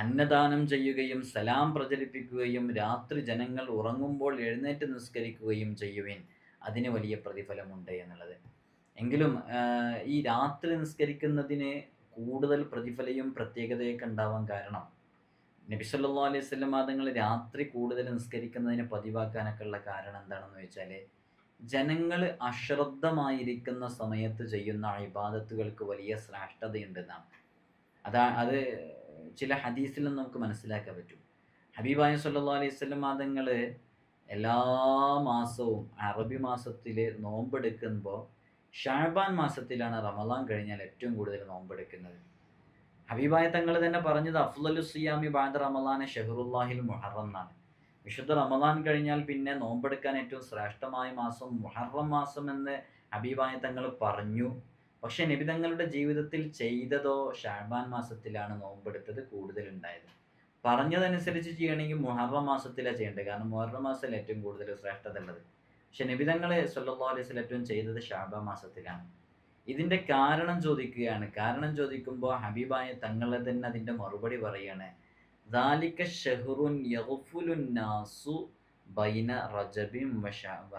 അന്നദാനം ചെയ്യുകയും സലാം പ്രചരിപ്പിക്കുകയും രാത്രി ജനങ്ങൾ ഉറങ്ങുമ്പോൾ എഴുന്നേറ്റ് നിസ്കരിക്കുകയും ചെയ്യുവിൻ അതിന് വലിയ പ്രതിഫലമുണ്ട് എന്നുള്ളത്. എങ്കിലും ഈ രാത്രി നിസ്കരിക്കുന്നതിന് കൂടുതൽ പ്രതിഫലയും പ്രത്യേകതയൊക്കെ ഉണ്ടാവാൻ കാരണം നബി സല്ലാ അലൈഹി സ്വലം മാതങ്ങൾ രാത്രി കൂടുതൽ നിസ്കരിക്കുന്നതിന് പതിവാക്കാനൊക്കെ ഉള്ള കാരണം എന്താണെന്ന് വെച്ചാൽ ജനങ്ങൾ അശ്രദ്ധമായിരിക്കുന്ന സമയത്ത് ചെയ്യുന്ന ഇബാദത്തുകൾക്ക് വലിയ ശ്രേഷ്ഠതയുണ്ടെന്നാണ് അതാ അത് ചില ഹദീസിൽ നിന്ന് നമുക്ക് മനസ്സിലാക്കാൻ പറ്റും. ഹബീബായ സല്ലാ അലൈഹി സ്വലം മാതങ്ങൾ എല്ലാ മാസവും അറബി മാസത്തിൽ നോമ്പെടുക്കുമ്പോൾ ഷാബാൻ മാസത്തിലാണ് റമദാൻ കഴിഞ്ഞാൽ ഏറ്റവും കൂടുതൽ നോമ്പെടുക്കുന്നത്. ഹബീബായ തങ്ങൾ തന്നെ പറഞ്ഞത് അഫ്ലലു സിയാമി ബാദ് റമദാന ഷെഹറുല്ലാഹിൽ മുഹറം എന്നാണ്. വിശുദ്ധ റമദാൻ കഴിഞ്ഞാൽ പിന്നെ നോമ്പെടുക്കാൻ ഏറ്റവും ശ്രേഷ്ഠമായ മാസം മുഹറം മാസം എന്ന് ഹബീബായ തങ്ങൾ പറഞ്ഞു. പക്ഷെ നബി തങ്ങളുടെ ജീവിതത്തിൽ ചെയ്തതോ ഷാബാൻ മാസത്തിലാണ് നോമ്പെടുത്തത് കൂടുതൽ ഉണ്ടായത് പറഞ്ഞതനുസരിച്ച് ചെയ്യണമെങ്കിൽ മുഹറം മാസത്തിലാണ് ചെയ്യേണ്ടത്. കാരണം മുഹറം മാസത്തിൽ ഏറ്റവും കൂടുതൽ ശ്രേഷ്ഠത ഉള്ളത്. പക്ഷെ നബിതങ്ങളെ സല്ലാ അലൈഹി സ്വലറ്റും ചെയ്തത് ഷാബ മാസത്തിലാണ്. ഇതിന്റെ കാരണം ചോദിക്കുകയാണ്. കാരണം ചോദിക്കുമ്പോൾ ഹബീബായ തങ്ങളെ തന്നെ അതിന്റെ മറുപടി പറയാണ്. ദാലിക ഷഹറുൻ നാസു ബൈന റജബിം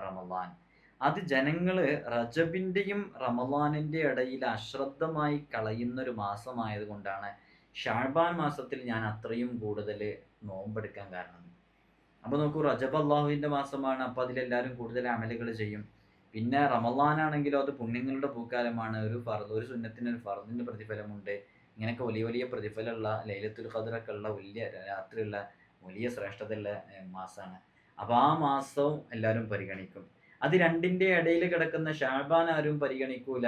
റമദാൻ. അത് ജനങ്ങൾ റജബിന്റെയും റമദാനിന്റെ ഇടയിൽ അശ്രദ്ധമായി കളയുന്ന ഒരു മാസമായതുകൊണ്ടാണ് ഷാബാൻ മാസത്തിൽ ഞാൻ അത്രയും കൂടുതൽ നോമ്പെടുക്കാൻ കാരണം. അപ്പോൾ നോക്കൂ റജബ് അള്ളാഹുവിന്റെ മാസമാണ്. അപ്പോൾ അതിലെല്ലാവരും കൂടുതൽ അമലുകൾ ചെയ്യും. പിന്നെ റമദാനാണെങ്കിലോ അത് പുണ്യങ്ങളുടെ പൂക്കാലമാണ്. ഒരു ഫർദ് ഒരു സുന്നത്തിന് ഒരു ഫർദിന്റെ പ്രതിഫലമുണ്ട്. ഇങ്ങനെയൊക്കെ വലിയ വലിയ പ്രതിഫലമുള്ള ലൈലത്തുൽ ഖദറൊക്കെ ഉള്ള വലിയ രാത്രിയുള്ള വലിയ ശ്രേഷ്ഠതയുള്ള മാസമാണ് അപ്പോൾ ആ മാസവും എല്ലാവരും പരിഗണിക്കും. അത് രണ്ടിന്റെ ഇടയിൽ കിടക്കുന്ന ഷാബാൻ ആരും പരിഗണിക്കൂല.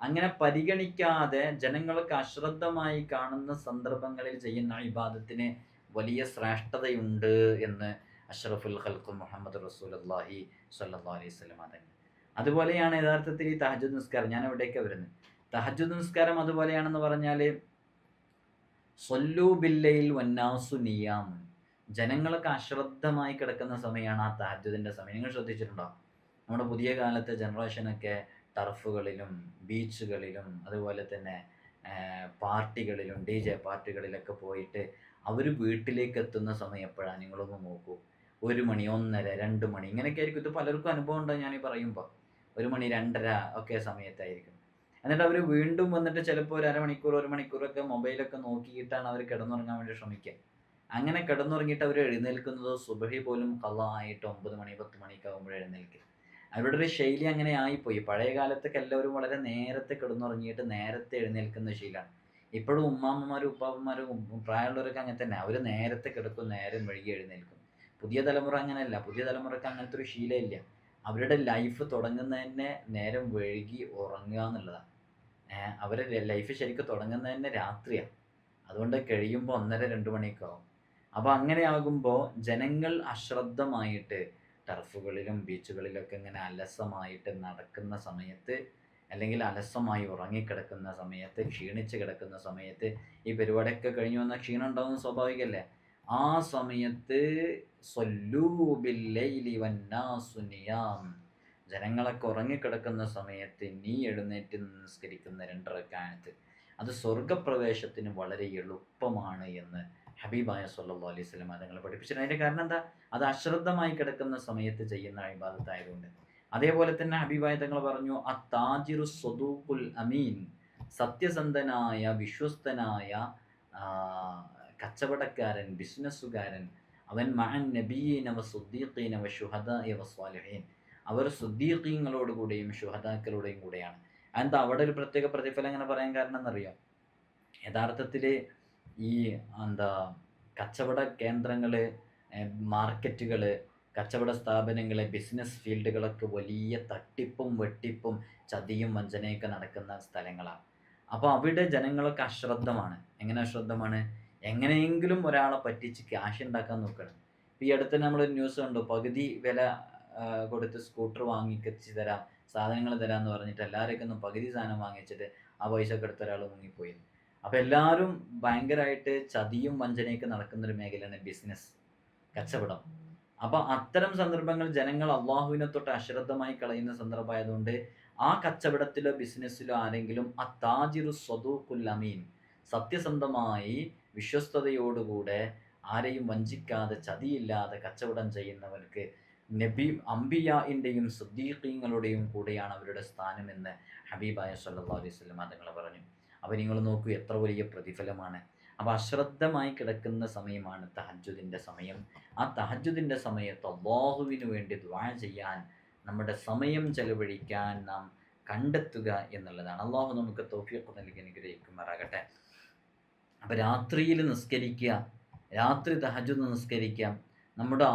അങ്ങനെ പരിഗണിക്കാതെ ജനങ്ങൾക്ക് അശ്രദ്ധമായി കാണുന്ന സന്ദർഭങ്ങളിൽ ചെയ്യുന്ന ഇബാദത്തിന് വലിയ ശ്രേഷ്ഠതയുണ്ട് എന്ന് അഷ്റഫുൽ ഖൽഖ് മുഹമ്മദ് റസൂൽ അള്ളാഹി സല്ലാ അലൈഹി സ്വലം അതങ്ങ് അതുപോലെയാണ് യഥാർത്ഥത്തിൽ ഈ തഹജുദ് നിസ്കാരം. ഞാൻ എവിടേക്ക് വരുന്നത്. തഹജുദ് നിസ്കാരം അതുപോലെയാണെന്ന് പറഞ്ഞാൽ സൊല്ലു ബില്ലയിൽ വന്നാസു നിയാം. ജനങ്ങളൊക്കെ അശ്രദ്ധമായി കിടക്കുന്ന സമയമാണ് ആ തഹജുദിന്റെ സമയം. നിങ്ങൾ ശ്രദ്ധിച്ചിട്ടുണ്ടോ? നമ്മുടെ പുതിയ കാലത്തെ ജനറേഷനൊക്കെ ടർഫുകളിലും ബീച്ചുകളിലും അതുപോലെ തന്നെ പാർട്ടികളിലും ഡി ജെ പാർട്ടികളിലൊക്കെ പോയിട്ട് അവർ വീട്ടിലേക്ക് എത്തുന്ന സമയം എപ്പോഴാണ് നിങ്ങളൊന്ന് നോക്കൂ. ഒരു മണി ഒന്നര രണ്ട് മണി ഇങ്ങനെയൊക്കെ ആയിരിക്കും ഇത് പലർക്കും അനുഭവം ഉണ്ടോ? ഞാൻ ഈ പറയുമ്പോൾ ഒരു മണി രണ്ടര ഒക്കെ സമയത്തായിരിക്കും. എന്നിട്ട് അവർ വീണ്ടും വന്നിട്ട് ചിലപ്പോൾ ഒരു അരമണിക്കൂർ ഒരു മണിക്കൂറൊക്കെ മൊബൈലൊക്കെ നോക്കിയിട്ടാണ് അവർ കിടന്നുറങ്ങാൻ വേണ്ടി ശ്രമിക്കുക. അങ്ങനെ കിടന്നുറങ്ങിയിട്ട് അവർ എഴുന്നേൽക്കുന്നത് സുബഹി പോലും കള്ളായിട്ട് ഒമ്പത് മണി പത്ത് മണിയൊക്കെ ആകുമ്പോൾ എഴുന്നേൽക്കും അവരുടെ ഒരു ശൈലി അങ്ങനെ ആയിപ്പോയി. പഴയ കാലത്തൊക്കെ എല്ലാവരും വളരെ നേരത്തെ കിടന്നുറങ്ങിയിട്ട് നേരത്തെ എഴുന്നേൽക്കുന്ന ശീലമാണ് ഇപ്പോഴും ഉമ്മാമ്മമാരും ഉപ്പാപ്പന്മാരും പ്രായമുള്ളവരൊക്കെ അങ്ങനെ തന്നെ. അവർ നേരത്തെ കിടക്കും നേരം വഴുകി എഴുന്നേൽക്കും. പുതിയ തലമുറ അങ്ങനെയല്ല. പുതിയ തലമുറയ്ക്ക് അങ്ങനത്തെ ഒരു ശീലമില്ല അവരുടെ ലൈഫ് തുടങ്ങുന്നതന്നെ നേരം വഴുകി ഉറങ്ങുക എന്നുള്ളതാണ് അവരുടെ ലൈഫ് ശരിക്കും തുടങ്ങുന്നത് തന്നെ രാത്രിയാണ് അതുകൊണ്ട് കഴിയുമ്പോൾ ഒന്നര രണ്ട് മണിയൊക്കെ ആവും. അപ്പോൾ അങ്ങനെ ആകുമ്പോൾ ജനങ്ങൾ അശ്രദ്ധമായിട്ട് ടർഫുകളിലും ബീച്ചുകളിലൊക്കെ ഇങ്ങനെ അലസമായിട്ട് നടക്കുന്ന സമയത്ത് അല്ലെങ്കിൽ അലസമായി ഉറങ്ങിക്കിടക്കുന്ന സമയത്ത് ക്ഷീണിച്ച് കിടക്കുന്ന സമയത്ത് ഈ പരിപാടിയൊക്കെ കഴിഞ്ഞു വന്നാൽ ക്ഷീണം ഉണ്ടാവുന്ന സ്വാഭാവികമല്ലേ? ആ സമയത്ത് ജനങ്ങളൊക്കെ ഉറങ്ങിക്കിടക്കുന്ന സമയത്ത് നീ എഴുന്നേറ്റ് നിസ്കരിക്കുന്ന രണ്ടരക്കാലത്ത് അത് സ്വർഗപ്രവേശത്തിന് വളരെ എളുപ്പമാണ് എന്ന് ഹബീബായ സല്ലാ അലൈഹി സ്വലം അതുങ്ങളെ പഠിപ്പിച്ചിട്ടുണ്ട്. അതിന്റെ കാരണം എന്താ? അത് അശ്രദ്ധമായി കിടക്കുന്ന സമയത്ത് ചെയ്യുന്ന അഴിബാദത്തായതുകൊണ്ട് അതേപോലെ തന്നെ ഹബീബായ തങ്ങൾ പറഞ്ഞു താജിറു സ്വദൂഖുൽ അമീൻ. സത്യസന്ധനായ വിശ്വസ്തനായ കച്ചവടക്കാരൻ ബിസിനസ്സുകാരൻ അവൻ മഹൻ നബീനവ സുദ്ദീഖീനവ സുദ്ദീഖീന വ ഷുഹദായ വ സ്വാലിഹീൻ. അവർ സുദ്ദീഖീങ്ങളോടുകൂടെയും ഷുഹദാക്കളോടെയും കൂടെയാണ്. അതെന്താ അവിടെ ഒരു പ്രത്യേക പ്രതിഫലം എങ്ങനെ പറയാൻ കാരണം എന്നറിയാം യഥാർത്ഥത്തിൽ ഈ എന്താ കച്ചവട കേന്ദ്രങ്ങൾ മാർക്കറ്റുകൾ കച്ചവട സ്ഥാപനങ്ങളെ ബിസിനസ് ഫീൽഡുകളൊക്കെ വലിയ തട്ടിപ്പും വെട്ടിപ്പും ചതിയും വഞ്ചനയൊക്കെ നടക്കുന്ന സ്ഥലങ്ങളാണ് അപ്പോൾ അവിടെ ജനങ്ങളൊക്കെ അശ്രദ്ധമാണ്. എങ്ങനെ അശ്രദ്ധമാണ്? എങ്ങനെയെങ്കിലും ഒരാളെ പറ്റിച്ച് ക്യാഷ് ഉണ്ടാക്കാൻ നോക്കണം. ഈ അടുത്ത് നമ്മൾ ന്യൂസ് കണ്ടു. പകുതി വില കൊടുത്ത് സ്കൂട്ടർ വാങ്ങിക്കെത്തിച്ച് തരാം സാധനങ്ങൾ തരാമെന്ന് പറഞ്ഞിട്ട് എല്ലാവരെയൊക്കെ ഒന്നും പകുതി സാധനം വാങ്ങിച്ചിട്ട് ആ പൈസ ഒക്കെ എടുത്ത ഒരാൾ മുങ്ങിപ്പോയി. അപ്പോൾ എല്ലാവരും ഭയങ്കരമായിട്ട് ചതിയും വഞ്ചനയൊക്കെ നടക്കുന്ന ഒരു മേഖലയാണ് ബിസിനസ് കച്ചവടം. അപ്പോൾ അത്തരം സന്ദർഭങ്ങൾ ജനങ്ങൾ അള്ളാഹുവിനെ തൊട്ട് അശ്രദ്ധമായി കളയുന്ന സന്ദർഭമായതുകൊണ്ട് ആ കച്ചവടത്തിലോ ബിസിനസ്സിലോ ആരെങ്കിലും ആ താജിറു സ്വദൂഖുൽ അമീൻ സത്യസന്ധമായി വിശ്വസ്തയോടുകൂടെ ആരെയും വഞ്ചിക്കാതെ ചതിയില്ലാതെ കച്ചവടം ചെയ്യുന്നവർക്ക് നബി അംബിയായിന്റെയും സുദ്ദീഖീങ്ങളുടെയും കൂടെയാണ് അവരുടെ സ്ഥാനമെന്ന് ഹബീബായ സല്ലാ അലൈഹി സ്വലം അതുങ്ങൾ പറഞ്ഞു. അപ്പോൾ നിങ്ങൾ നോക്കൂ എത്ര വലിയ പ്രതിഫലമാണ്. അപ്പോൾ അശ്രദ്ധമായി കിടക്കുന്ന സമയമാണ് തഹജുദിന്റെ സമയം. ആ തഹജുദിന്റെ സമയത്ത് അള്ളാഹുവിന് വേണ്ടി ദ്വാ ചെയ്യാൻ നമ്മുടെ സമയം ചെലവഴിക്കാൻ നാം കണ്ടെത്തുക എന്നുള്ളതാണ്. അള്ളാഹു നമുക്ക് തോഫിയൊക്കെ നൽകി അനുഗ്രഹിക്കുമാറാകട്ടെ. അപ്പോൾ രാത്രിയിൽ നിസ്കരിക്കുക രാത്രി തഹജുദ് നിസ്കരിക്കാം നമ്മുടെ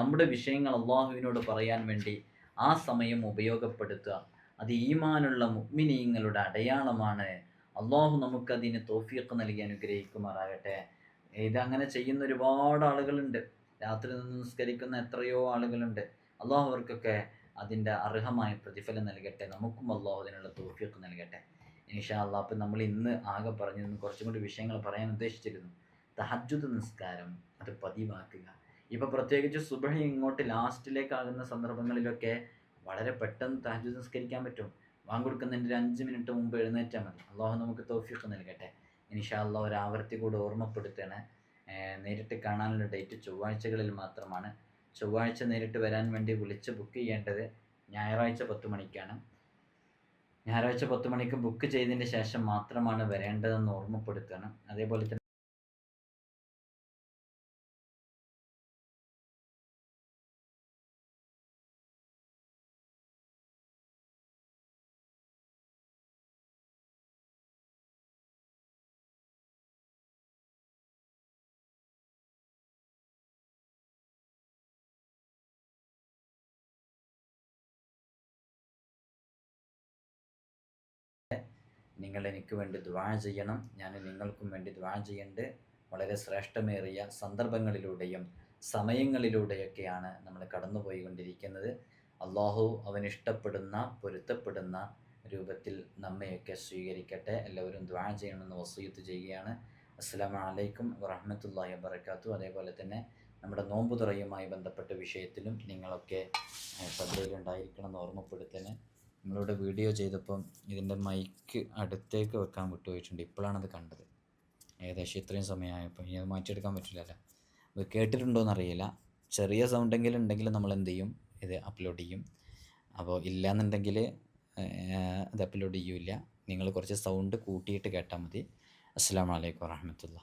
നമ്മുടെ വിഷയങ്ങൾ അള്ളാഹുവിനോട് പറയാൻ വേണ്ടി ആ സമയം ഉപയോഗപ്പെടുത്തുക. അത് ഈമാനുള്ള മുഗ്മിനീയങ്ങളുടെ അടയാളമാണ് അള്ളാഹു നമുക്കതിന് തോഫിയൊക്കെ നൽകി അനുഗ്രഹിക്കുമാറാകട്ടെ. ഇതങ്ങനെ ചെയ്യുന്ന ഒരുപാട് ആളുകളുണ്ട്. രാത്രി നിന്ന് നിസ്കരിക്കുന്ന എത്രയോ ആളുകളുണ്ട്. അള്ളാഹു അവർക്കൊക്കെ അതിന്റെ അർഹമായ പ്രതിഫലം നൽകട്ടെ. നമുക്കും അള്ളാഹു അതിനുള്ള തോഫിയൊക്കെ നൽകട്ടെ. ഇൻഷാ അള്ളാഹ് അപ്പം നമ്മൾ ഇന്ന് ആകെ പറഞ്ഞിരുന്നു കുറച്ചും കൂടി വിഷയങ്ങൾ പറയാൻ ഉദ്ദേശിച്ചിരുന്നു. തഹജുദ് നിസ്കാരം അത് പതിവാക്കുക. ഇപ്പോൾ പ്രത്യേകിച്ച് സുബഹി ഇങ്ങോട്ട് ലാസ്റ്റിലേക്കാകുന്ന സന്ദർഭങ്ങളിലൊക്കെ വളരെ പെട്ടെന്ന് തഹജുദ് നിസ്കരിക്കാൻ പറ്റും. വാങ്ങിക്കൊടുക്കുന്നതിന്റെ ഒരു അഞ്ച് മിനിറ്റ് മുമ്പ് എഴുന്നേറ്റാൽ മതി. അള്ളാഹു നമുക്ക് തോഫിയൊക്കെ നൽകട്ടെ. അള്ളാഹ് ഒരു ആവർത്തി കൂടെ ഓർമ്മപ്പെടുത്തണേ. നേരിട്ട് കാണാനുള്ള ഡേറ്റ് ചൊവ്വാഴ്ചകളിൽ മാത്രമാണ്. ചൊവ്വാഴ്ച നേരിട്ട് വരാൻ വേണ്ടി വിളിച്ച് ബുക്ക് ചെയ്യേണ്ടത് ഞായറാഴ്ച പത്ത് മണിക്കാണ്. ഞായറാഴ്ച പത്ത് മണിക്ക് ബുക്ക് ചെയ്തതിന് ശേഷം മാത്രമാണ് വരേണ്ടതെന്ന് ഓർമ്മപ്പെടുത്തണം. അതേപോലെ തന്നെ നിങ്ങൾ എനിക്ക് വേണ്ടി ദ്വാ ചെയ്യണം. ഞാൻ നിങ്ങൾക്കും വേണ്ടി ദ്വാ ചെയ്യേണ്ടത് വളരെ ശ്രേഷ്ഠമേറിയ സന്ദർഭങ്ങളിലൂടെയും സമയങ്ങളിലൂടെയൊക്കെയാണ് നമ്മൾ കടന്നുപോയിക്കൊണ്ടിരിക്കുന്നത്. അള്ളാഹു അവൻ ഇഷ്ടപ്പെടുന്ന പൊരുത്തപ്പെടുന്ന രൂപത്തിൽ നമ്മയൊക്കെ സ്വീകരിക്കട്ടെ. എല്ലാവരും ദ്വാ ചെയ്യണമെന്ന് വസൂയത്ത് ചെയ്യുകയാണ്. അസ്സാം വലൈക്കും വറഹമത്തല്ലാഹി വബർക്കാത്തു അതേപോലെ തന്നെ നമ്മുടെ നോമ്പ് തുറയുമായി ബന്ധപ്പെട്ട വിഷയത്തിലും നിങ്ങളൊക്കെ ശ്രദ്ധയിലുണ്ടായിരിക്കണം എന്ന് ഓർമ്മപ്പെടുത്തണേ നിങ്ങളിവിടെ വീഡിയോ ചെയ്തപ്പം ഇതിന്റെ മൈക്ക് അടുത്തേക്ക് വെക്കാൻ വിട്ടുപോയിട്ടുണ്ട്. ഇപ്പോഴാണത് കണ്ടത്. ഏകദേശം ഇത്രയും സമയമായപ്പോൾ ഇനി അത് മാറ്റിയെടുക്കാൻ പറ്റില്ലല്ലോ. അത് കേട്ടിട്ടുണ്ടോ എന്നറിയില്ല ചെറിയ സൗണ്ടെങ്കിലും ഉണ്ടെങ്കിൽ നമ്മൾ എന്ത് ചെയ്യും? ഇത് അപ്ലോഡ് ചെയ്യും. അപ്പോൾ ഇല്ലയെന്നുണ്ടെങ്കിൽ അത് അപ്ലോഡ് ചെയ്യൂല നിങ്ങൾ കുറച്ച് സൗണ്ട് കൂട്ടിയിട്ട് കേട്ടാൽ മതി. അസ്സാം വലൈക്കും വാഹമത്തുള്ള